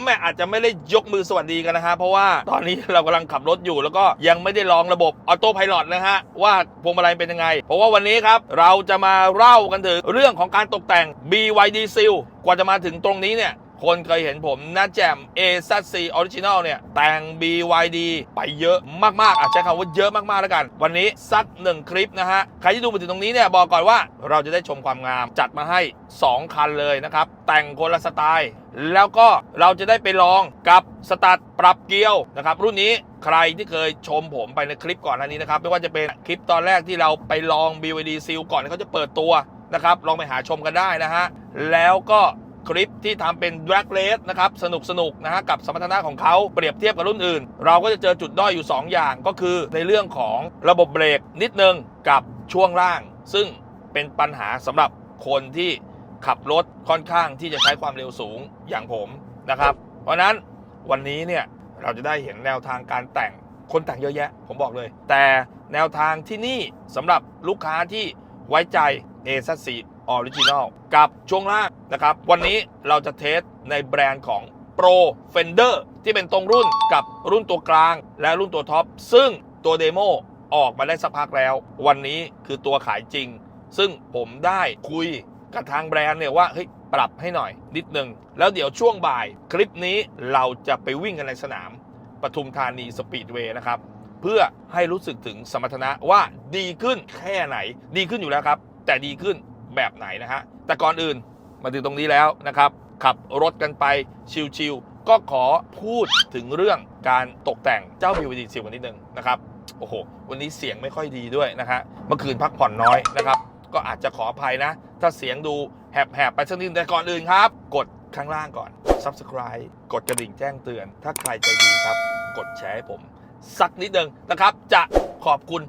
มแม่อาจจะไม่ได้ยกมือสวัสดีกันนะฮะเพราะว่าตอนนี้เรากำลังขับรถอยู่ แล้วก็ยังไม่ได้ลองระบบออโต้พายロนะฮะว่าพวงมาลัยเป็นยังไง เพราะว่าวันนี้ครับเราจะมาเล่ากันถึงเรื่องของการตกแต่ง BYD Seal กว่าจะมาถึงตรงนี้เนี่ย คนเคยเห็นผมน้าแจ่ม AZC Original เนี่ย แต่ง BYD ไปเยอะมาก ๆ อาจใช้คำว่าเยอะมาก ๆ แล้วกัน วันนี้สักหนึ่งคลิปนะฮะ ใครที่ดูมาถึงตรงนี้เนี่ย บอกก่อนว่าเราจะได้ชมความงาม จัดมาให้ 2 คันเลยนะครับ แต่งคนละสไตล์ แล้วก็เราจะได้ไปลองกับสตาร์ทปรับเกียวนะครับ รุ่นนี้ใครที่เคยชมผมไปในคลิปก่อนหน้านี้นะครับ ไม่ว่าจะเป็นคลิปตอนแรกที่เราไปลอง BYD Seal ก่อนที่เขาจะเปิดตัวนะครับ ลองไปหาชมกันได้นะฮะ แล้วก็ คลิปที่ทำเป็น drag race นะครับสนุกสนุกนะฮะกับสมรรถนะของเขาเปรียบเทียบกับรุ่นอื่น เราก็จะเจอจุดด้อยอยู่ 2 อย่างก็คือในเรื่องของระบบเบรกนิดนึงกับช่วงล่าง ซึ่งเป็นปัญหาสำหรับคนที่ขับรถค่อนข้างที่จะใช้ความเร็วสูงอย่างผมนะครับ เพราะนั้นวันนี้เนี่ยเราจะได้เห็นแนวทางการแต่งคนแต่งเยอะแยะ ผมบอกเลย แต่แนวทางที่นี่สำหรับลูกค้าที่ไว้ใจ a อ c อ อริจินอลกับช่วงล่างนะครับ วันนี้เราจะเทสในแบรนด์ของ Pro Fender ที่เป็นตรงรุ่นกับรุ่นตัวกลางและรุ่นตัวท็อป ซึ่งตัวเดโมออกมาได้สักพักแล้ว วันนี้คือตัวขายจริง ซึ่งผมได้คุยกับทางแบรนด์เนี่ยว่าเฮ้ยปรับให้หน่อยนิดนึง แล้วเดี๋ยวช่วงบ่ายคลิปนี้เราจะไปวิ่งกันในสนามปทุมธานีสปีดเวย์นะครับ เพื่อให้รู้สึกถึงสมรรถนะว่าดีขึ้นแค่ไหน ดีขึ้นอยู่แล้วครับ แต่ดีขึ้น แบบไหนนะฮะ แต่ก่อนอื่นมาถึงตรงนี้แล้วนะครับ ขับรถกันไปชิวๆก็ขอพูดถึงเรื่องการตกแต่งเจ้า BYD ซิลกันนิดนึงนะครับ โอ้โห วันนี้เสียงไม่ค่อยดีด้วยนะฮะเมื่อคืนพักผ่อนน้อยนะครับ ก็อาจจะขออภัยนะ ถ้าเสียงดูแหบๆไปสักนิดแต่ก่อนอื่นครับ กดข้างล่างก่อน Subscribe กดกระดิ่งแจ้งเตือน ถ้าใครใจดีครับ กดแชร์ให้ผม สักนิดนึงนะครับ จะขอบคุณ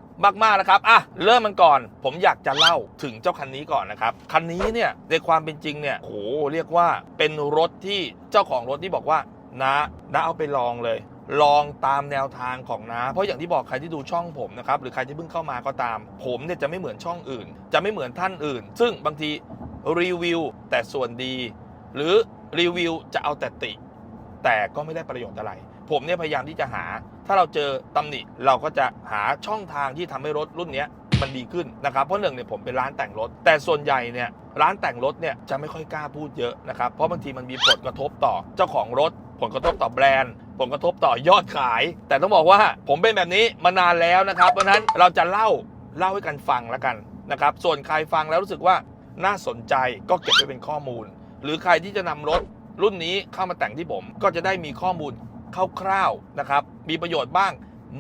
มากๆนะครับอะเริ่มมันก่อน ผมอยากจะเล่าถึงเจ้าคันนี้ก่อนนะครับ คันนี้เนี่ยในความเป็นจริงเนี่ยโหเรียกว่าเป็นรถที่เจ้าของรถที่บอกว่านะนะเอาไปลองเลยลองตามแนวทางของน้า เพราะอย่างที่บอกใครที่ดูช่องผมนะครับ หรือใครที่เพิ่งเข้ามาก็ตาม ผมเนี่ยจะไม่เหมือนช่องอื่น จะไม่เหมือนท่านอื่น ซึ่งบางทีรีวิวแต่ส่วนดี หรือรีวิวจะเอาแต่ติ แต่ก็ไม่ได้ประโยชน์อะไร ผมเนี่ยพยายามที่จะหา ถ้าเราเจอตำหนิเราก็จะหาช่องทางที่ทำให้รถรุ่นนี้มันดีขึ้นนะครับเพราะหนึ่งเนี่ยผมเป็นร้านแต่งรถ แต่ส่วนใหญ่เนี่ยร้านแต่งรถเนี่ยจะไม่ค่อยกล้าพูดเยอะนะครับเพราะบางทีมันมีผลกระทบต่อเจ้าของรถ ผลกระทบต่อแบรนด์ผลกระทบต่อยอดขาย แต่ต้องบอกว่าผมเป็นแบบนี้มานานแล้วนะครับเพราะฉะนั้นเราจะเล่าเล่าให้กันฟังแล้วกันนะครับส่วนใครฟังแล้วรู้สึกว่าน่าสนใจก็เก็บไว้เป็นข้อมูล หรือใครที่จะนำรถรุ่นนี้เข้ามาแต่งที่ผมก็จะได้มีข้อมูล คร่าวๆนะครับ มีประโยชน์บ้าง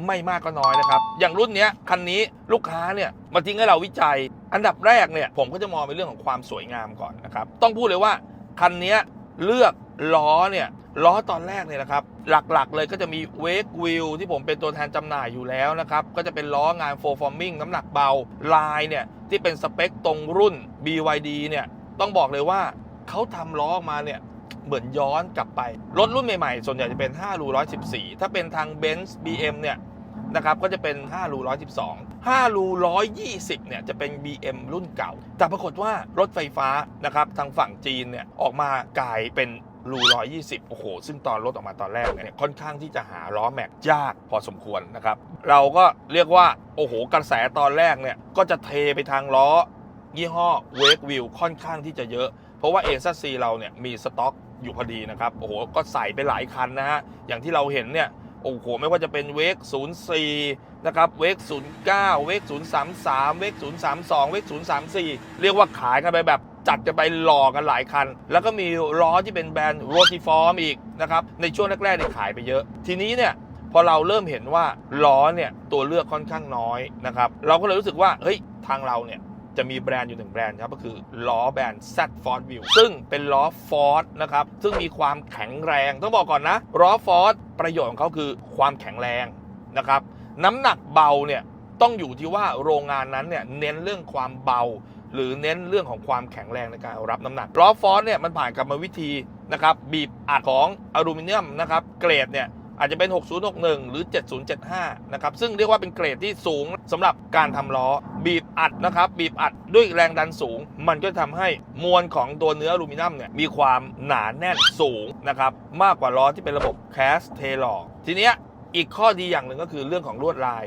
ไม่มากก็น้อยนะครับ อย่างรุ่นนี้คันนี้ลูกค้าเนี่ยมาทิ้งให้เราวิจัย อันดับแรกเนี่ยผมก็จะมองเป็นเรื่องของความสวยงามก่อนนะครับ ต้องพูดเลยว่าคันนี้เลือกล้อเนี่ยล้อตอนแรกเนี่ยนะครับหลักๆ เลยก็จะมีเวกวิลที่ผมเป็นตัวแทนจำหน่ายอยู่แล้วนะครับก็จะเป็นล้องานโฟร์ฟอร์มิงน้ำหนักเบาลายเนี่ยที่เป็นสเปคตรงรุ่น BYD เนี่ยต้องบอกเลยว่าเขาทำล้อออกมาเนี่ย เหมือนย้อนกลับไป รถรุ่นใหม่ๆ ส่วนใหญ่จะเป็น 5 รู 114 ถ้าเป็นทาง Benz BM เนี่ยนะครับก็จะเป็น 5 รู 112 5 รู 120 เนี่ยจะเป็น BM รุ่นเก่า แต่ปรากฏว่ารถไฟฟ้านะครับทางฝั่งจีนเนี่ยออกมากลายเป็นรู 120 โอ้โห ซึ่งตอนรถออกมาตอนแรกเนี่ยค่อนข้างที่จะหาล้อแม็กยากพอสมควรนะครับ เราก็เรียกว่า โอ้โห กระแสตอนแรกเนี่ยก็จะเทไปทางล้อ ยี่ห้อ Wake Wheel ค่อนข้างที่จะเยอะ เพราะว่า a อ c เราเนี่ยมีสต็อกอยู่พอดีนะครับโอ้โหก็ใส่ไปหลายคันนะฮะอย่างที่เราเห็นเนี่ยโอ้โหไม่ว่าจะเป็นเวก04 นะครับ เวก09 เวก033 เวก032 เวก034 เรียกว่าขายกันไปแบบจัดกันไปหลอกกันหลายคัน แล้วก็มีล้อที่เป็นแบรนด์โรติฟอร์มอีกนะครับ ในช่วงแรกๆเนี่ยขายไปเยอะ ทีนี้เนี่ยพอเราเริ่มเห็นว่าล้อเนี่ยตัวเลือกค่อนข้างน้อยนะครับ เราก็เลยรู้สึกว่าเฮ้ยทางเราเนี่ย จะมีแบรนด์อยู่หนึ่งแบรนด์ครับก็คือล้อแบรนด์ Z Ford View ซึ่งเป็นล้อ Ford นะครับ ซึ่งมีความแข็งแรงต้องบอกก่อนนะล้อ Ford ประโยชน์ของเขาคือความแข็งแรงนะครับ น้ำหนักเบาเนี่ยต้องอยู่ที่ว่าโรงงานนั้นเนี่ยเน้นเรื่องความเบา หรือเน้นเรื่องของความแข็งแรงในการรับน้ำหนักล้อฟอสเนี่ยมันผ่านกรรมวิธีนะครับบีบอัดของอลูมิเนียมนะครับเกรดเนี่ย อาจจะเป็น 6061 หรือ 7075 นะครับ ซึ่งเรียกว่าเป็นเกรดที่สูงสำหรับการทำล้อ บีบอัดนะครับ บีบอัดด้วยแรงดันสูง มันก็จะทำให้มวลของตัวเนื้ออลูมิเนียมเนี่ยมีความหนาแน่นสูงนะครับ มากกว่าล้อที่เป็นระบบแคสเทลอทีเนี้ยอีกข้อดีอย่างหนึ่งก็คือเรื่องของลวดลาย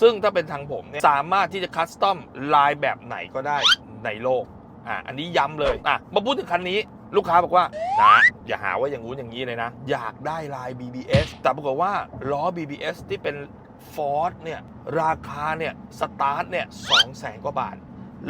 ซึ่งถ้าเป็นทางผมเนี่ยสามารถที่จะคัสตอมลายแบบไหนก็ได้ในโลกอะอันนี้ย้ำเลยอะมาพูดถึงคันนี้ ลูกค้าบอกว่านะอย่าหาว่าอย่างงู้นอย่างนี้เลยนะ อยากได้ลาย BBS แต่ปรากฏว่าล้อ BBS ที่เป็น Ford เนี่ยราคาเนี่ยสตาร์ทเนี่ยสองแสนกว่าบาท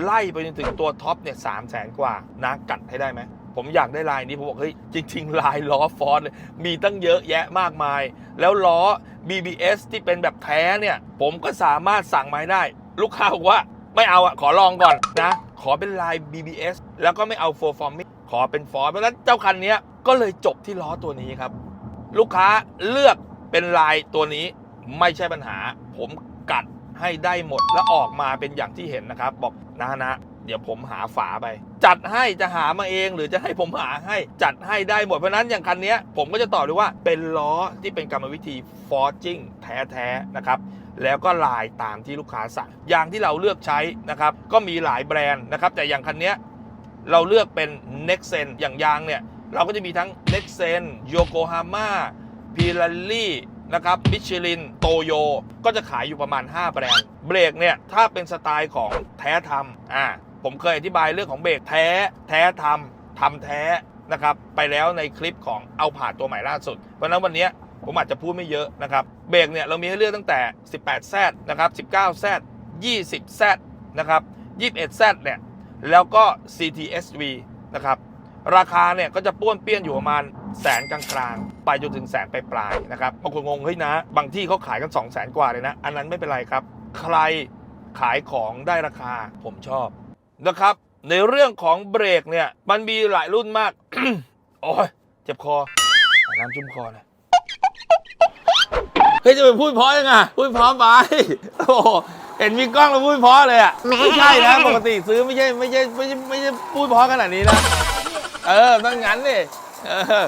ไล่ไปจนถึงตัวท็อปเนี่ยสามแสนกว่านะกัดให้ได้ไหมผมอยากได้ลายนี้ ผมบอกเฮ้ยจริง ๆ ลายล้อฟอร์ดเลยมีตั้งเยอะแยะมากมาย แล้วล้อ BBS ที่เป็นแบบแท้เนี่ย ผมก็สามารถสั่งมาให้ได้ ลูกค้าบอกว่าไม่เอาอะขอลองก่อนนะ ขอเป็นลาย BBS แล้วก็ไม่เอา f o r f o r m i ขอเป็นฟอร์เพราะฉะนั้นเจ้าคันนี้ก็เลยจบที่ล้อตัวนี้ครับ ลูกค้าเลือกเป็นลายตัวนี้ไม่ใช่ปัญหา ผมกัดให้ได้หมดแล้วออกมาเป็นอย่างที่เห็นนะครับ บอกนะนะเดี๋ยวผมหาฝาไป จัดให้จะหามาเองหรือจะให้ผมหาให้จัดให้ได้หมดเพราะนั้นอย่างคันนี้ผมก็จะตอบเลยว่าเป็นล้อที่เป็นกรรมวิธี forging แท้ๆนะครับ แล้วก็ลายตามที่ลูกค้าสั่งยางที่เราเลือกใช้นะครับ ก็มีหลายแบรนด์นะครับ แต่อย่างคันนี้ เราเลือกเป็น Nexen อย่างยางเนี่ย เราก็จะมีทั้ง Nexen Yokohama Pirelli นะครับ Michelin Toyo ก็จะขายอยู่ประมาณ 5 แบรนด์ เบรกเนี่ย ถ้าเป็นสไตล์ของแท้ทำอ่าผมเคยอธิบายเรื่องของเบรกแท้ แท้ทำทำแท้นะครับไปแล้วในคลิปของเอาผ่าตัวใหม่ล่าสุด เพราะนั้นวันนี้ผมอาจจะพูดไม่เยอะนะครับเบรกเนี่ยเรามีให้เลือกตั้งแต่ 18 z นะครับ 19 z 20 z นะครับ 21 z เนี่ย แล้วก็ CTSV นะครับ ราคาเนี่ยก็จะป้วนเปี้ยนอยู่ประมาณแสนกลางๆ ไปจนถึงแสนปลายๆนะครับบางคนงงเฮ้ยนะ บางที่เขาขายกัน 2 0 0แสนกว่าเลยนะ อันนั้นไม่เป็นไรครับ ใครขายของได้ราคาผมชอบนะครับ ในเรื่องของเบรกเนี่ย มันมีหลายรุ่นมาก โอ้ยเจ็บคอเอาน้ำจุ่มคอนะเฮ้ยจะไปพูดเพราะยังไงพูดพราะไปโอ้ เห็นมีกล้องแล้วพูดเพราะเลยอะไม่ใช่นะปกติซื้อไม่ใช่ไม่ใช่ไม่ใช่ไม่ใช่พูดเพราะขนาดนี้นะเออต้องงั้นดิเออ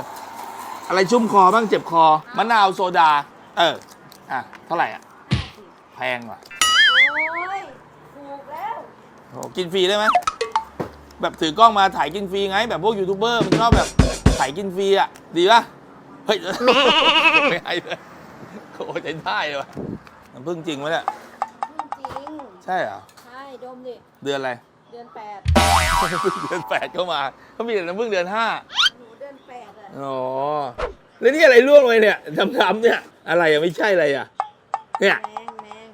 อะไรชุ่มคอบ้างเจ็บคอมะนาวโซดา เอออะเท่าไหร่อะแพงว่ะโอ้ยถูกแล้วโอ้กินฟรีได้ไหมแบบถือกล้องมาถ่ายกินฟรีไง แบบพวกยูทูบเบอร์มันชอบแบบถ่ายกินฟรีอะดีป่ะเฮ้ยไม่ให้เลยโอ้ยใช้ได้เลยวะมันพึ่งจริงไหมเนี่ยจริง ใช่เหรอ ใช่ดมดิ เดือนอะไร เดือนแปดเดือนแปดเข้ามาเขามีแต่น้ำพึ่งเดือนห้าหนูเดือนแปดอะอ๋อ แล้วนี่อะไรร่วงเลยเนี่ยดำๆเนี่ย อะไรอะไม่ใช่อะไรอะ เนี่ย แมง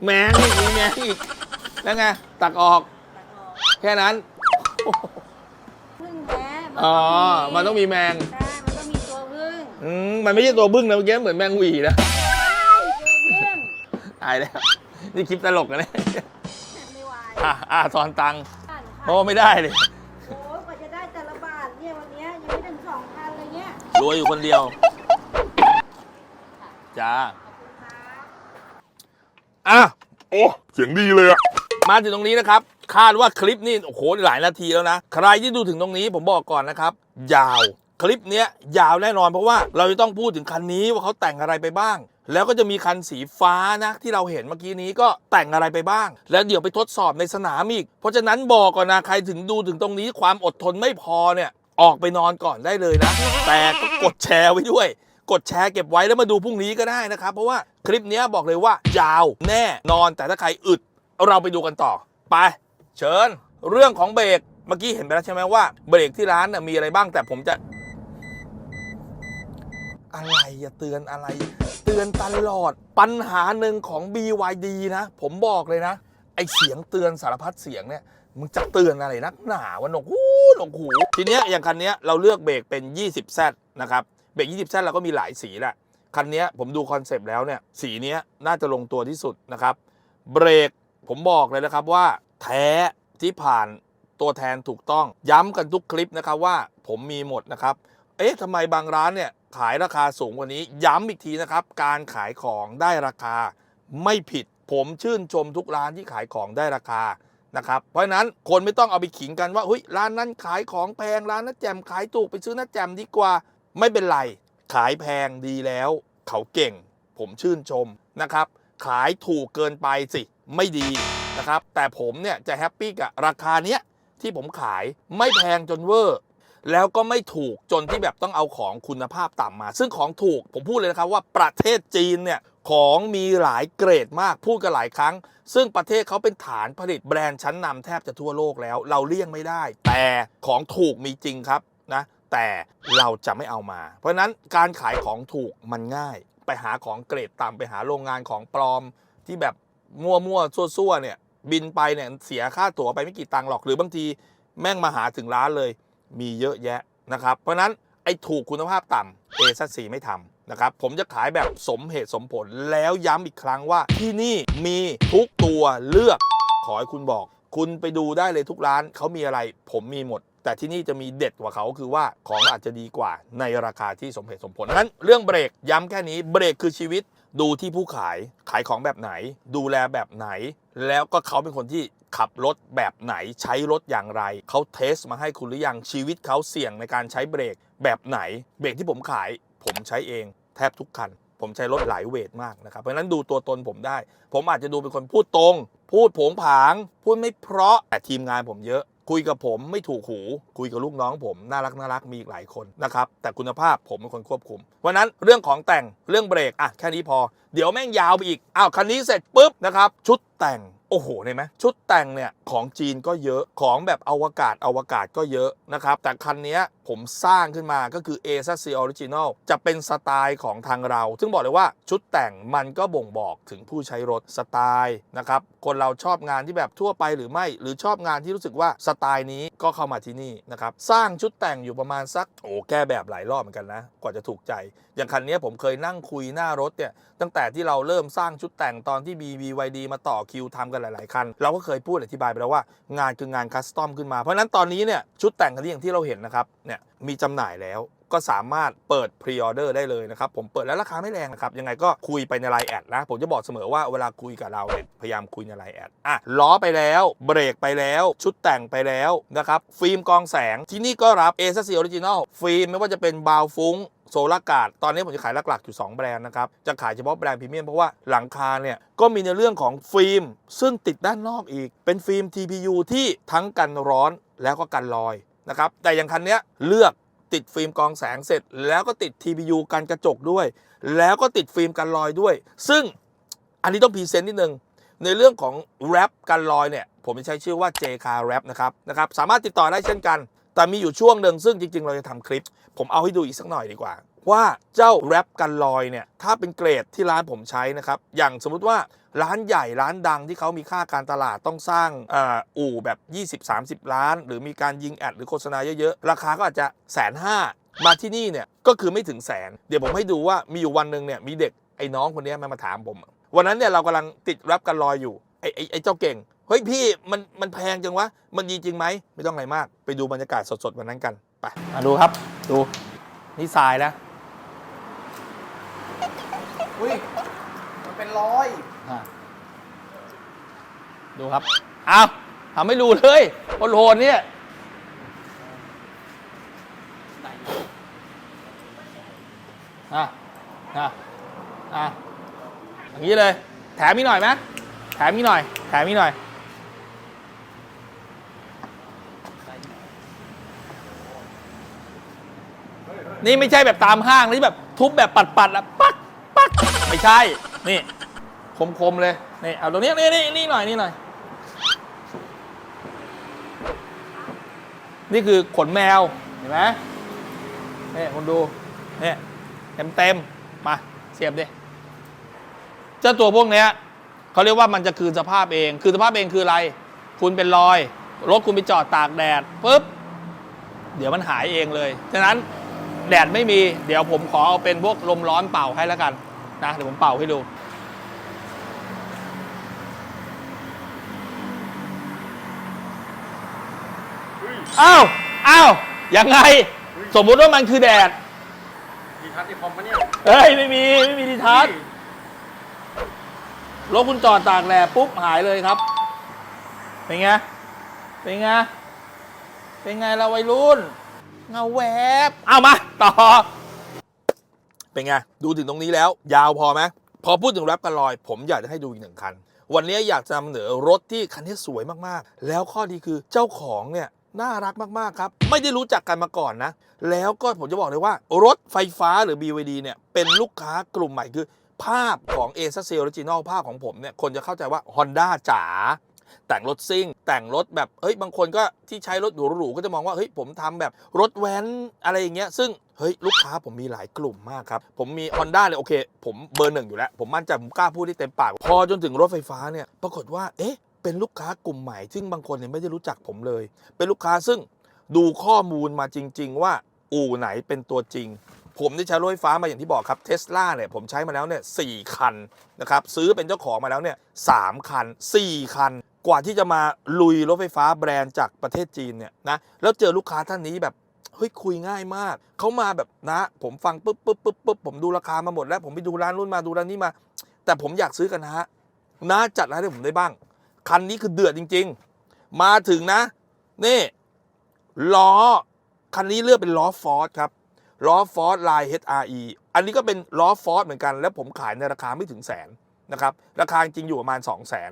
แมงแมงอีกมีแมงอีกแล้วไง ตักออก ตัดออกแค่นั้น พึ่งแท้มันอ๋อ มันต้องมีแมง ใช่มันต้องมีตัวพึ่งอืม มันไม่ใช่ตัวบึ้งนะเมื่อกี้เหมือนแมงหวีนะ ใช่ตัวพึ่งตายแล้ว นี่คลิปตลกนะเนี่ยไม่ไหว อะอะทอนตังค์บ้านเพราะว่าไม่ได้เลยโอ้ยกว่าจะได้แต่ละบาทเนี่ยวันเนี้ยยังไม่ถึงสองพันเลยเนี่ยรวยอยู่คนเดียวจ้าขอบคุณครับอะโอ้เสียงดีเลยอะมาถึงตรงนี้นะครับ คาดว่าคลิปนี้โอ้โหหลายนาทีแล้วนะ ใครที่ดูถึงตรงนี้ผมบอกก่อนนะครับ ยาว คลิปเนี้ยยาวแน่นอนเพราะว่าเราจะต้องพูดถึงคันนี้ว่าเขาแต่งอะไรไปบ้าง แล้วก็จะมีคันสีฟ้านะที่เราเห็นเมื่อกี้นี้ก็แต่งอะไรไปบ้าง แล้วเดี๋ยวไปทดสอบในสนามอีก เพราะฉะนั้นบอกก่อนนะใครถึงดูถึงตรงนี้ความอดทนไม่พอเนี่ยออกไปนอนก่อนได้เลยนะ แต่ก็กดแชร์ไว้ด้วย กดแชร์เก็บไว้แล้วมาดูพรุ่งนี้ก็ได้นะครับ เพราะว่าคลิปเนี้ยบอกเลยว่ายาวแน่นอน แต่ถ้าใครอึด เราไปดูกันต่อ ไป เชิญ เรื่องของเบรกเมื่อกี้เห็นไปแล้วใช่ไหมว่าเบรกที่ร้านนะมีอะไรบ้างแต่ผมจะ อะไรอย่าเตือนอะไร เตือนตลอดปัญหาหนึ่งของ BYD นะ ผมบอกเลยนะ ไอเสียงเตือนสารพัดเสียงเนี่ยมึงจะเตือนอะไรนักหนาวันหนกหูหนกหู ทีเนี้ยอย่างคันเนี้ยเราเลือกเบรกเป็น 20Z นะครับเบรก 20Z เราก็มีหลายสีแหละคันเนี้ยผมดูคอนเซปต์แล้วเนี่ยสีเนี้ยน่าจะลงตัวที่สุดนะครับ เบรกผมบอกเลยนะครับว่าแท้ที่ผ่านตัวแทนถูกต้อง ย้ำกันทุกคลิปนะครับว่าผมมีหมดนะครับ เอ๊ะทำไมบางร้านเนี่ย ขายราคาสูงกว่านี้ ย้ำอีกทีนะครับ การขายของได้ราคาไม่ผิด ผมชื่นชมทุกร้านที่ขายของได้ราคานะครับเพราะฉะนั้นคนไม่ต้องเอาไปขิงกันว่าเฮ้ยร้านนั้นขายของแพงร้านนั้นแจมขายถูกไปซื้อน้าแจมดีกว่าไม่เป็นไร ขายแพงดีแล้ว เขาเก่ง ผมชื่นชมนะครับ ขายถูกเกินไปสิไม่ดีนะครับ แต่ผมเนี่ยจะแฮปปี้กับราคาเนี้ยที่ผมขายไม่แพงจนเวอร์ แล้วก็ไม่ถูกจนที่แบบต้องเอาของคุณภาพต่ำมา ซึ่งของถูกผมพูดเลยนะครับว่าประเทศจีนเนี่ยของมีหลายเกรดมากพูดกันหลายครั้ง ซึ่งประเทศเขาเป็นฐานผลิตแบรนด์ชั้นนำแทบจะทั่วโลกแล้ว เราเลี่ยงไม่ได้ แต่ของถูกมีจริงครับนะแต่เราจะไม่เอามา เพราะนั้นการขายของถูกมันง่าย ไปหาของเกรดต่ำไปหาโรงงานของปลอมที่แบบมั่วๆซั่วๆเนี่ยบินไปเนี่ยเสียค่าตั๋วไปไม่กี่ตังค์หรอกหรือบางทีแม่งมาหาถึงร้านเลย มีเยอะแยะนะครับ เพราะนั้นไอ้ถูกคุณภาพต่ำเอซัสีไม่ทำนะครับ ผมจะขายแบบสมเหตุสมผลแล้วย้ำอีกครั้งว่าที่นี่มีทุกตัวเลือก ขอให้คุณบอก คุณไปดูได้เลยทุกร้านเขามีอะไร ผมมีหมด แต่ที่นี่จะมีเด็ดกว่าเขาคือว่าของอาจจะดีกว่าในราคาที่สมเหตุสมผลนั้นเรื่องเบรกย้ำแค่นี้เบรกคือชีวิต ดูที่ผู้ขายขายของแบบไหน ดูแลแบบไหน แล้วก็เขาเป็นคนที่ขับรถแบบไหนใช้รถอย่างไร เขาเทสมาให้คุณหรือยังชีวิตเขาเสี่ยงในการใช้เบรกแบบไหน เบรกที่ผมขาย ผมใช้เองแทบทุกคัน ผมใช้รถหลายเวทมากนะครับเพราะฉะนั้นดูตัวตนผมได้ ผมอาจจะดูเป็นคนพูดตรง พูดผงผาง พูดไม่เพราะแต่ทีมงานผมเยอะ คุยกับผมไม่ถูกหู คุยกับลูกน้องผมน่ารักน่ารักมีอีกหลายคนนะครับแต่คุณภาพผมเป็นคนควบคุมวันนั้นเรื่องของแต่งเรื่องเบรกอะแค่นี้พอเดี๋ยวแม่งยาวไปอีกอ้าวคันนี้เสร็จปุ๊บนะครับชุดแต่งโอ้โหเห็นไหมชุดแต่งเนี่ยของจีนก็เยอะของแบบอวกาศอวกาศก็เยอะนะครับ แต่คันนี้ผมสร้างขึ้นมาก็คือ a s a c Original จะเป็นสไตล์ของทางเรา ซึ่งบอกเลยว่าชุดแต่งมันก็บ่งบอกถึงผู้ใช้รถสไตล์นะครับ คนเราชอบงานที่แบบทั่วไปหรือไม่ หรือชอบงานที่รู้สึกว่าสไตล์นี้ก็เข้ามาที่นี่นะครับ สร้างชุดแต่งอยู่ประมาณสักโอ้แก้แบบหลายรอบเหมือนกันนะ กว่าจะถูกใจ อย่างคันนี้ผมเคยนั่งคุยหน้ารถเนี่ยตั้งแต่แต่ที่เราเริ่มสร้างชุดแต่งตอนที่ BBYD มาต่อคิวทำกันหลาย ๆ คัน เราก็เคยพูดอธิบายไปแล้วว่างานคืองานคัสตอมขึ้นมา เพราะฉะนั้นตอนนี้เนี่ยชุดแต่งคันนี้อย่างที่เราเห็นนะครับเนี่ยมีจำหน่ายแล้วก็สามารถเปิดพรีออเดอร์ได้เลยนะครับ ผมเปิดแล้วราคาไม่แรงนะครับ ยังไงก็คุยไปในไลน์แอดนะ ผมจะบอกเสมอว่าเวลาคุยกับเราเนี่ยพยายามคุยในไลน์แอดอะล้อไปแล้ว เบรกไปแล้ว ชุดแต่งไปแล้วนะครับ ฟิล์มกองแสงที่นี่ก็รับเอ s ซีออริจินอลฟิล์มไม่ว่าจะเป็นบาวฟุ้ง โซลาร์กาดตอนนี้ผมจะขายหลักๆอยู่ 2 แบรนด์นะครับ จะขายเฉพาะแบรนด์พรีเมียมเพราะว่าหลังคาเนี่ย ก็มีในเรื่องของฟิล์ม ซึ่งติดด้านนอกอีก เป็นฟิล์ม TPU ที่ทั้งกันร้อนแล้วก็กันรอยนะครับ แต่อย่างคันเนี้ยเลือกติดฟิล์มกองแสงเสร็จ แล้วก็ติด TPU กันกระจกด้วย แล้วก็ติดฟิล์มกันรอยด้วย ซึ่งอันนี้ต้องพรีเซนต์นิดนึงในเรื่องของแรปกันรอยเนี่ยผมจะใช้ชื่อว่า JK Rap นะครับนะครับสามารถติดต่อได้เช่นกัน แต่มีอยู่ช่วงหนึ่งซึ่งจริง ๆ เราจะทำคลิป ผมเอาให้ดูอีกสักหน่อยดีกว่า ว่าเจ้าแรปกันรอยเนี่ยถ้าเป็นเกรดที่ร้านผมใช้นะครับ อย่างสมมุติว่าร้านใหญ่ร้านดังที่เขามีค่าการตลาดต้องสร้างออู่แบบ 20-30 ล้าน หรือมีการยิงแอดหรือโฆษณาเยอะๆ ราคาก็อาจจะแสนห้ามาที่นี่เนี่ยก็คือไม่ถึงแสน เดี๋ยวผมให้ดูว่ามีอยู่วันหนึ่งเนี่ยมีเด็กไอ้น้องคนนี้มามาถามผม วันนั้นเนี่ยเรากำลังติดแรปกันรอยอยู่ไอ้ไอ้ไอ้เจ้าเก่ง เฮ้ยพี่มันมันแพงจังวะ มันดีจริงไหม ไม่ต้องอะไรมาก ไปดูบรรยากาศสดๆวันนั้นกัน ไปมาดูครับ ดู นี่ทรายแล้วอุ้ยมันเป็นรอยอะดูครับอ้าวทำไม่ดูเลยโอนโหนเนี่ย อะ อะ อะ อย่างนี้เลย แถมอีกหน่อยไหมแถมอีกหน่อย แถมอีกหน่อย นี่ไม่ใช่แบบตามห้างนี่แบบทุบแบบปัดๆแล้วปักปักไม่ใช่ นี่คมๆเลยนี่เอาตรงนี้นี่นี่นี่หน่อยนี่หน่อย นี่คือขนแมวเห็นไหมนี่คุณดูเนี่ยเต็มเต็มมาเสียบดิเจ้าตัวพวกเนี้ยเขาเรียกว่ามันจะคืนสภาพเอง คืนสภาพเองคืออะไร คุณเป็นรอย รถคุณไปจอดตากแดดปุ๊บ เดี๋ยวมันหายเองเลย ฉะนั้น แดดไม่มี เดี๋ยวผมขอเอาเป็นพวกลมร้อนเป่าให้แล้วกันนะเดี๋ยวผมเป่าให้ดูอ้าวอ้าวยังไง สมมุติว่ามันคือแดดดีทัศน์ที่คอมปะเนี่ยเฮ้ยไม่มีไม่มีดีทัศน์รถคุณจอดตากแดดปุ๊บหายเลยครับ เป็นไง เป็นไง เป็นไงเราวัยรุ่น เงาแวบเอามา ต่อ เป็นไง ดูถึงตรงนี้แล้ว ยาวพอไหมพอพูดถึงแรปกันลอย ผมอยากจะให้ดูอีกหนึ่งคัน วันนี้อยากจะนำเสนอรถที่คันนี้สวยมากๆ แล้วข้อดีคือเจ้าของเนี่ยน่ารักมากๆครับ ไม่ได้รู้จักกันมาก่อนนะ แล้วก็ผมจะบอกเลยว่า รถไฟฟ้าหรือ BYD เนี่ยเป็นลูกค้ากลุ่มใหม่คือ ภาพของ a อ a เซอริจินอลภาพของผมเนี่ยคนจะเข้าใจว่า Honda จ๋า แต่งรถซิ่ง แต่งรถแบบเฮ้ยบางคนก็ที่ใช้รถหรูๆก็จะมองว่าเฮ้ยผมทำแบบรถแว้นอะไรอย่างเงี้ยซึ่งเฮ้ยลูกค้าผมมีหลายกลุ่มมากครับ ผมมี Honda เลยโอเค ผมเบอร์หนึ่งอยู่แล้ว ผมมั่นใจผมกล้าพูดที่เต็มปาก พอจนถึงรถไฟฟ้าเนี่ยปรากฏว่าเอ๊ะเป็นลูกค้ากลุ่มใหม่ซึ่งบางคนเนี่ยไม่ได้รู้จักผมเลย เป็นลูกค้าซึ่งดูข้อมูลมาจริง ๆ ว่าอู่ไหนเป็นตัวจริง ผมได้ใช้รถไฟฟ้ามาอย่างที่บอกครับเทสลาเนี่ยผมใช้มาแล้วเนี่ยสคันนะครับซื้อเป็นเจ้าของมาแล้วเนี่ยสามคัน 4 คัน กว่าที่จะมาลุยรถไฟฟ้าแบรนด์จากประเทศจีนเนี่ยนะแล้วเจอลูกค้าท่านนี้แบบเฮ้ยคุยง่ายมาก เขามาแบบนะ ผมฟังปุ๊บปุ๊บปุ๊บปุ๊บผมดูราคามาหมดแล้วผมไปดูร้านนู้นมาดูร้านนี้มา แต่ผมอยากซื้อกันนะฮะน้าจัดอะไรให้ผมได้บ้าง คันนี้คือเดือดจริง ๆ มาถึงนะ นี่ล้อคันนี้เลือกเป็นล้อฟอร์ดครับล้อฟอร์ดลาย HRE อันนี้ก็เป็นล้อฟอร์ดเหมือนกัน แล้วผมขายในราคาไม่ถึงแสนนะครับราคาจริงอยู่ประมาณ 2 0 0แสน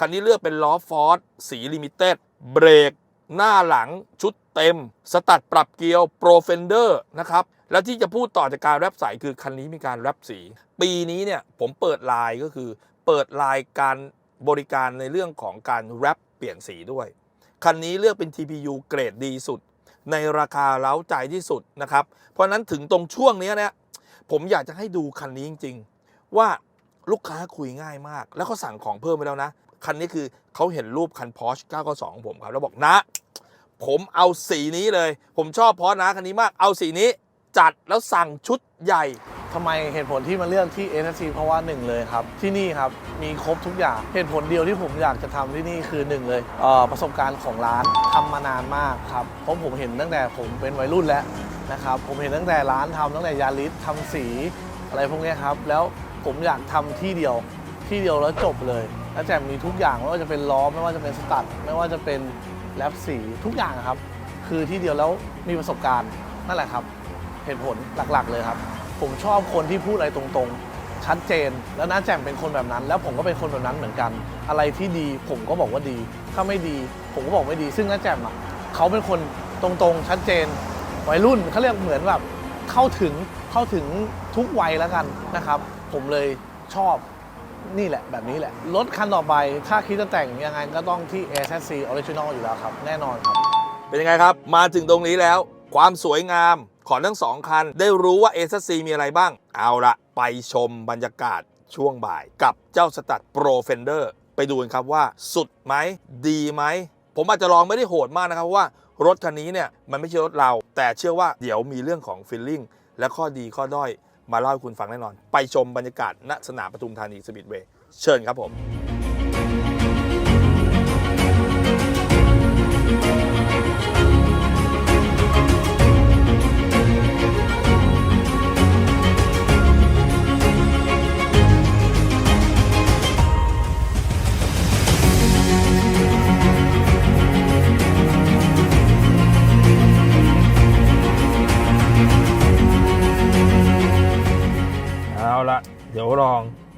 คันนี้เลือกเป็นล้อฟอร์ดสีลิมิเต็ดเบรกหน้าหลังชุดเต็ม สตัดปรับเกียวโปรเฟนเดอร์นะครับแล้วที่จะพูดต่อจากการแรปใสคือคันนี้มีการแรปสี ปีนี้เนี่ยผมเปิดไลน์ก็คือ เปิดไลน์การบริการในเรื่องของการแรปเปลี่ยนสีด้วย คันนี้เลือกเป็น TPU เกรดดีสุด ในราคาเล้าใจที่สุดนะครับ เพราะนั้นถึงตรงช่วงนี้เนี่ยผมอยากจะให้ดูคันนี้จริง ๆ ว่าลูกค้าคุยง่ายมาก แล้วเขาสั่งของเพิ่มไปแล้วนะ คันนี้คือเขาเห็นรูปคัน Porsche 992ของผมครับ แล้วบอกนะ ผมเอาสีนี้เลย ผมชอบพอนะคันนี้มากเอาสีนี้จัดแล้วสั่งชุดใหญ่ทำไมเหตุผลที่มาเลือกที่ n s c เพราะว่าหนึ่งเลยครับ ที่นี่ครับ มีครบทุกอย่าง เหตุผลเดียวที่ผมอยากจะทำที่นี่คือหนึ่งเลยเประสบการณ์ของร้านทำมานานมากครับเพราะผมเห็นตั้งแต่ผมเป็นวัยรุ่นแล้วนะครับผมเห็นตั้งแต่ร้านทำตั้งแต่ยาริสทำสีอะไรพวกนี้ครับ แล้วผมอยากทำที่เดียวที่เดียวแล้วจบเลย แล้วแจมมีทุกอย่างไม่ว่าจะเป็นล้อไม่ว่าจะเป็นสตัดไม่ว่าจะเป็นแรปสีทุกอย่างครับ คือที่เดียวแล้วมีประสบการณ์นั่นแหละครับเหตุผลหลักๆ เลยครับ ผมชอบคนที่พูดอะไรตรงๆ ชัดเจน แล้วน้าแจ่มเป็นคนแบบนั้น แล้วผมก็เป็นคนแบบนั้นเหมือนกัน อะไรที่ดีผมก็บอกว่าดี ถ้าไม่ดี ผมก็บอกไม่ดี ซึ่งน้าแจ่มอะเขาเป็นคนตรงๆ ชัดเจน วัยรุ่นเขาเรียกเหมือนแบบเข้าถึงเข้าถึงทุกวัยแล้วกันนะครับ ผมเลยชอบ นี่แหละแบบนี้แหละ รถคันต่อไป ถ้าคิดจะแต่งยังไงก็ต้องที่ a s c Original อยู่แล้วครับ แน่นอนครับ เป็นยังไงครับ มาถึงตรงนี้แล้ว ความสวยงามของทั้งสองคัน ได้รู้ว่า a อ c มีอะไรบ้าง เอาละไปชมบรรยากาศช่วงบ่าย กับเจ้าสตัดโปรเฟนเดอร์ไปดูกันครับว่าสุดไหมดีไหม ผมอาจจะลองไม่ได้โหดมากนะครับเพราะว่ารถคันนี้เนี่ยมันไม่ใช่รถเรา แต่เชื่อว่าเดี๋ยวมีเรื่องของฟีลลิ่งและข้อดีข้อด้อย มาเล่าให้คุณฟังแน่นอน ไปชมบรรยากาศณสนามปทุมธานีสปิดเวย์เชิญครับผม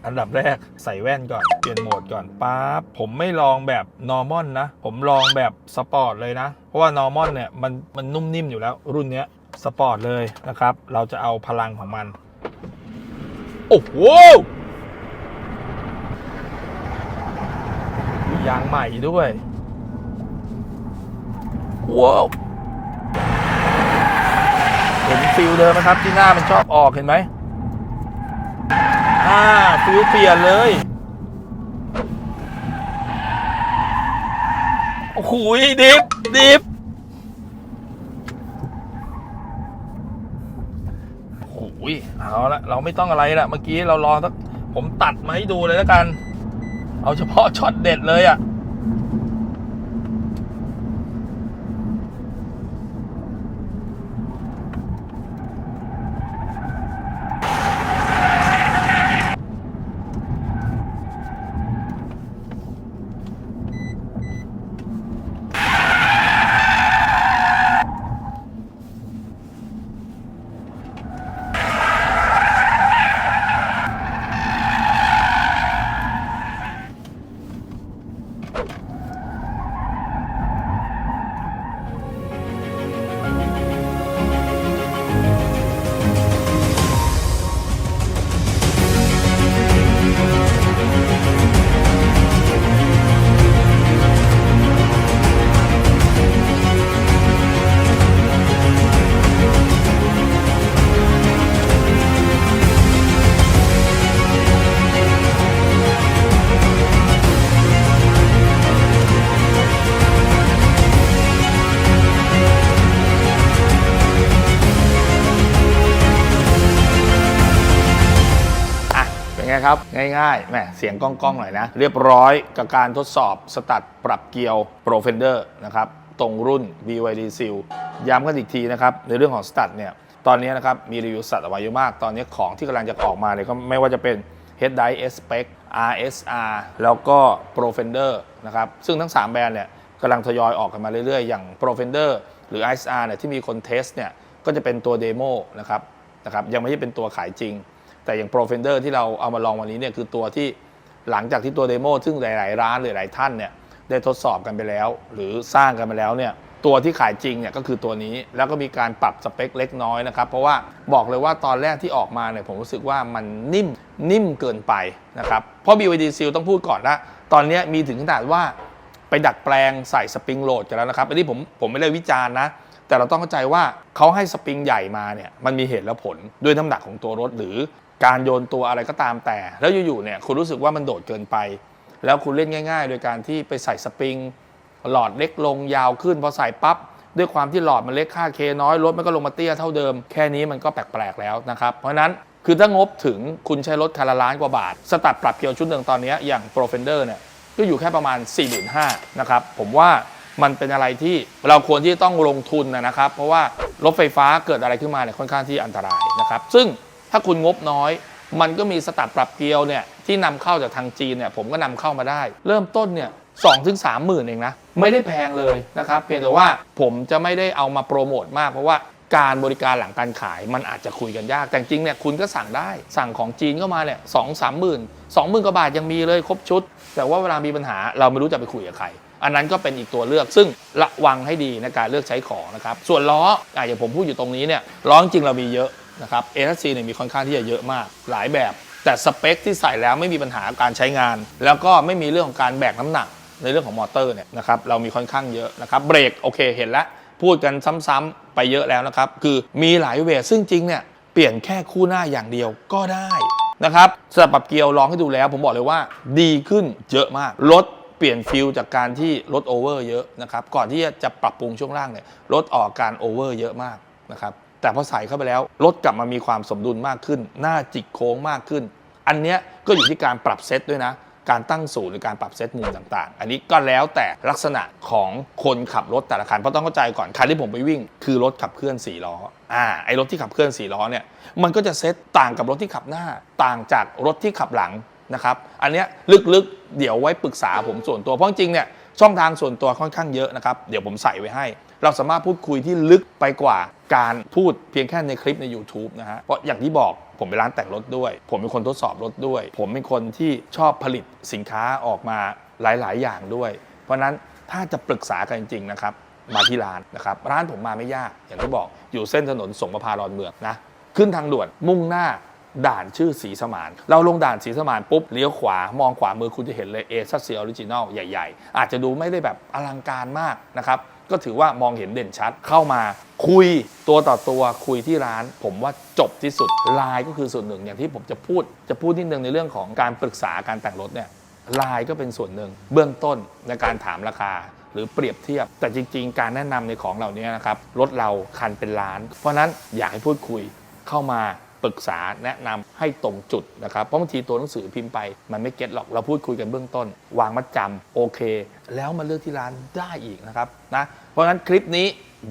อันดับแรกใส่แว่นก่อน เปลี่ยนโหมดก่อนปั๊บผมไม่ลองแบบ normal นะ ผมลองแบบสปอร์ตเลยนะ เพราะว่า normal เนี่ยมันมันนุ่มนิ่มอยู่แล้ว รุ่นเนี้ยสปอร์ตเลยนะครับ เราจะเอาพลังของมัน โอ้โหยางใหม่ด้วยว้าวเห็นฟิลเดิมไหมครับ ที่หน้ามันชอบออกเห็นไหม อ่าฟิวเปลี่ยนเลยโอ้โหดิฟดิฟโอ้โหเอาละเราไม่ต้องอะไรละเมื่อกี้เรารอสักผมตัดมาให้ดูเลยแล้วกัน เอาเฉพาะช็อตเด็ดเลยอะ่ะ ง่ายๆแหมเสียงก้องๆหน่อยนะ เรียบร้อยกับการทดสอบสตัดปรับเกียว Pro Fender นะครับตรงรุ่น BYD Seal ย้ำกันอีกทีนะครับ ในเรื่องของสตัดเนี่ยตอนนี้นะครับมีรีวิวสตัดออกมาเยอะมาก ตอนนี้ของที่กำลังจะออกมาเนี่ยก็ไม่ว่าจะเป็น Head Die S Spec RSR แล้วก็ Pro Fender นะครับซึ่งทั้ง 3 แบรนด์เนี่ยกำลังทยอยออกกันมาเรื่อยๆ อย่าง Pro Fender หรือ RSR เนี่ยที่มีคนเทสเนี่ยก็จะเป็นตัวเดโมนะครับนะครับยังไม่ใช่เป็นตัวขายจริง แต่อย่าง Pro Fender ที่เราเอามาลองวันนี้เนี่ยคือตัวที่หลังจากที่ตัวเดโมซึ่งหลาย ๆ ร้านหรือหลายท่านเนี่ยได้ทดสอบกันไปแล้ว หรือสร้างกันไปแล้วเนี่ยตัวที่ขายจริงเนี่ยก็คือตัวนี้แล้วก็มีการปรับสเปคเล็กน้อยนะครับ เพราะว่าบอกเลยว่าตอนแรกที่ออกมาเนี่ยผมรู้สึกว่ามันนิ่มนิ่มเกินไปนะครับเพราะ BYD Seal ต้องพูดก่อนนะตอนนี้มีถึงขนาดว่าไปดัดแปลงใส่สปริงโหลดกันแล้วนะครับอันนี้ผมผมไม่ได้วิจารณ์นะแต่เราต้องเข้าใจว่าเขาให้สปริงใหญ่มาเนี่ยมันมีเหตุและผลด้วยน้ำหนักของตัวรถหรือ การโยนตัวอะไรก็ตามแต่ แล้วอยู่ๆเนี่ยคุณรู้สึกว่ามันโดดเกินไป แล้วคุณเล่นง่าย ๆ โดยการที่ไปใส่สปริง หลอดเล็กลงยาวขึ้นพอใส่ปั๊บด้วยความที่หลอดมันเล็กค่าเคน้อยรถมันก็ลงมาเตี้ยเท่าเดิม แค่นี้มันก็แปลกๆแล้วนะครับ เพราะนั้นคือถ้างบถึงคุณใช้รถคันละล้านกว่าบาท สตัดปรับเกียวชุดหนึ่งตอนนี้อย่าง Pro Fender เนี่ยก็อยู่แค่ประมาณ 4 5 0 0 0นะครับผมว่ามันเป็นอะไรที่เราควรที่ต้องลงทุนนะครับ เพราะว่ารถไฟฟ้าเกิดอะไรขึ้นมาเนี่ยค่อนข้างที่อันตรายนะครับ ซึ่ง ถ้าคุณงบน้อย มันก็มีสตัดปรับเกลียวเนี่ยที่นำเข้าจากทางจีนเนี่ยผมก็นำเข้ามาได้ เริ่มต้นเนี่ยสองถึงสามหมื่นเองนะ ไม่ได้แพงเลยนะครับ เพียงแต่ว่าผมจะไม่ได้เอามาโปรโมทมากเพราะว่าการบริการหลังการขายมันอาจจะคุยกันยาก แต่จริงเนี่ยคุณก็สั่งได้สั่งของจีนเข้ามาเนี่ยสองสามหมื่นสองหมื่นกว่าบาทยังมีเลยครบชุด แต่ว่าเวลามีปัญหาเราไม่รู้จะไปคุยกับใคร อันนั้นก็เป็นอีกตัวเลือก ซึ่งระวังให้ดีในการเลือกใช้ของนะครับส่วนล้ออย่างผมพูดอยู่ตรงนี้เนี่ยล้อจริงเรามีเยอะ นะครับเอทซีเนี่ยมีค่อนข้างที่จะเยอะมากหลายแบบ แต่สเปคที่ใส่แล้วไม่มีปัญหาการใช้งาน แล้วก็ไม่มีเรื่องของการแบกน้ำหนักในเรื่องของมอเตอร์เนี่ยนะครับเรามีค่อนข้างเยอะนะครับเบรกโอเคเห็นแล้วพูดกันซ้ำๆไปเยอะแล้วนะครับ คือมีหลายเวทซึ่งจริงเนี่ยเปลี่ยนแค่คู่หน้าอย่างเดียวก็ได้นะครับสำหรับปรับเกียร์ลองให้ดูแล้ว ผมบอกเลยว่าดีขึ้นเยอะมากรถเปลี่ยนฟิลจากการที่รถโอเวอร์เยอะนะครับก่อนที่จะปรับปรุงช่วงล่างเนี่ยรถออกการโอเวอร์เยอะมากนะครับ แต่พอใส่เข้าไปแล้วรถกลับมามีความสมดุลมากขึ้น หน้าจิกโค้งมากขึ้น อันเนี้ยก็อยู่ที่การปรับเซตด้วยนะ การตั้งศูนย์หรือการปรับเซตมุมต่างๆ อันนี้ก็แล้วแต่ลักษณะของคนขับรถแต่ละคันเพราะต้องเข้าใจก่อนคันที่ผมไปวิ่ง คือรถขับเคลื่อน4ล้ออ่าไอ้รถที่ขับเคลื่อน4ล้อเนี่ยมันก็จะเซตต่างกับรถที่ขับหน้า ต่างจากรถที่ขับหลังนะครับอันเนี้ยลึกๆ เดี๋ยวไว้ปรึกษาผมส่วนตัวเพราะจริงๆเนี่ยช่องทางส่วนตัวค่อนข้างเยอะนะครับ เดี๋ยวผมใส่ไว้ให้ เราสามารถพูดคุยที่ลึกไปกว่าการพูดเพียงแค่ในคลิปใน YouTube นะฮะ เพราะอย่างที่บอกผมเป็นร้านแต่งรถด้วย ผมเป็นคนทดสอบรถด้วย ผมเป็นคนที่ชอบผลิตสินค้าออกมาหลาย ๆ อย่างด้วย เพราะฉะนั้นถ้าจะปรึกษากันจริง ๆ นะครับ มาที่ร้านนะครับ ร้านผมมาไม่ยาก อย่างที่บอกอยู่เส้นถนนสงประพาดอนเมืองนะ ขึ้นทางด่วนมุ่งหน้าด่านชื่อสีสมาน เราลงด่านสีสมานปุ๊บเลี้ยวขวามองขวามือคุณจะเห็นเลยเอซัสเซียออริจินอลใหญ่ ๆ อาจจะดูไม่ได้แบบอลังการมากนะครับ ก็ถือว่ามองเห็นเด่นชัดเข้ามา คุยตัวต่อตัวคุยที่ร้าน ผมว่าจบที่สุดไลน์ก็คือส่วนหนึ่งอย่างที่ผมจะพูด จะพูดนิดนึงในเรื่องของการปรึกษาการแต่งรถเนี่ยไลน์ก็เป็นส่วนหนึ่งเบื้องต้นในการถามราคาหรือเปรียบเทียบ แต่จริง ๆ การแนะนำในของเหล่านี้นะครับรถเราคันเป็นล้าน เพราะนั้นอยากให้พูดคุยเข้ามา ปรึกษาแนะนำให้ตรงจุดนะครับ เพราะบางทีตัวหนังสือพิมพ์ไป มันไม่เก็ตหรอกเราพูดคุยกันเบื้องต้น วางมัดจำโอเค แล้วมาเลือกที่ร้านได้อีกนะครับนะเพราะฉะนั้นคลิปนี้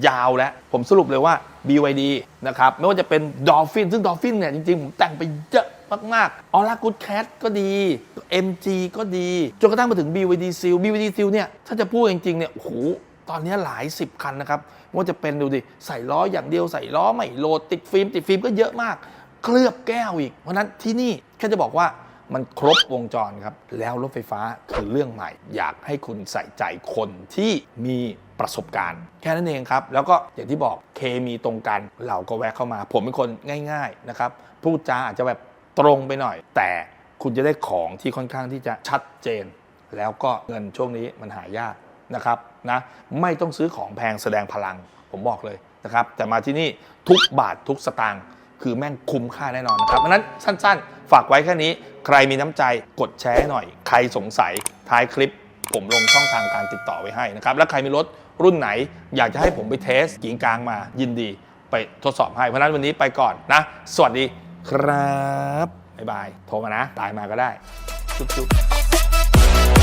ยาวแล้ว ผมสรุปเลยว่า BYD นะครับ ไม่ว่าจะเป็น Dolphin ซึ่ง Dolphin เนี่ย จริง ๆ ผมแต่งไปเยอะมากๆออร่ากูดแคทก็ดี MG ก็ดี จนกระทั่งมาถึง BYD Seal BYD Seal เนี่ย ถ้าจะพูดจริง ๆ เนี่ยโอ้โหตอนนี้หลายสิบคันนะครับไม่ว่าจะเป็นดูดิ ใส่ล้ออย่างเดียวใส่ล้อไม่โหลดติดฟิล์มติดฟิล์มก็เยอะมาก เคลือบแก้วอีก เพราะนั้นที่นี่แค่จะบอกว่ามันครบวงจรครับ แล้วรถไฟฟ้าคือเรื่องใหม่ อยากให้คุณใส่ใจคนที่มีประสบการณ์ แค่นั้นเองครับ แล้วก็อย่างที่บอกเคมีตรงกันเราก็แวะเข้ามา ผมเป็นคนง่าย ๆนะครับ พูดจาอาจจะแบบตรงไปหน่อย แต่คุณจะได้ของที่ค่อนข้างที่จะชัดเจน แล้วก็เงินช่วงนี้มันหายากนะครับนะไม่ต้องซื้อของแพงแสดงพลัง ผมบอกเลยนะครับ แต่มาที่นี่ทุกบาททุกสตางค์ คือแม่งคุ้มค่าแน่นอนนะครับเพราะนั้นสั้นๆ ฝากไว้แค่นี้ ใครมีน้ำใจกดแชร์หน่อย ใครสงสัยท้ายคลิป ผมลงช่องทางการติดต่อไว้ให้นะครับ แล้วใครมีรถรุ่นไหน อยากจะให้ผมไปเทสกิ่งกลางมายินดีไปทดสอบให้ เพราะนั้นวันนี้ไปก่อนนะ สวัสดีครับ บ๊ายบาย โทรมานะไลน์มาก็ได้ จุ๊บๆ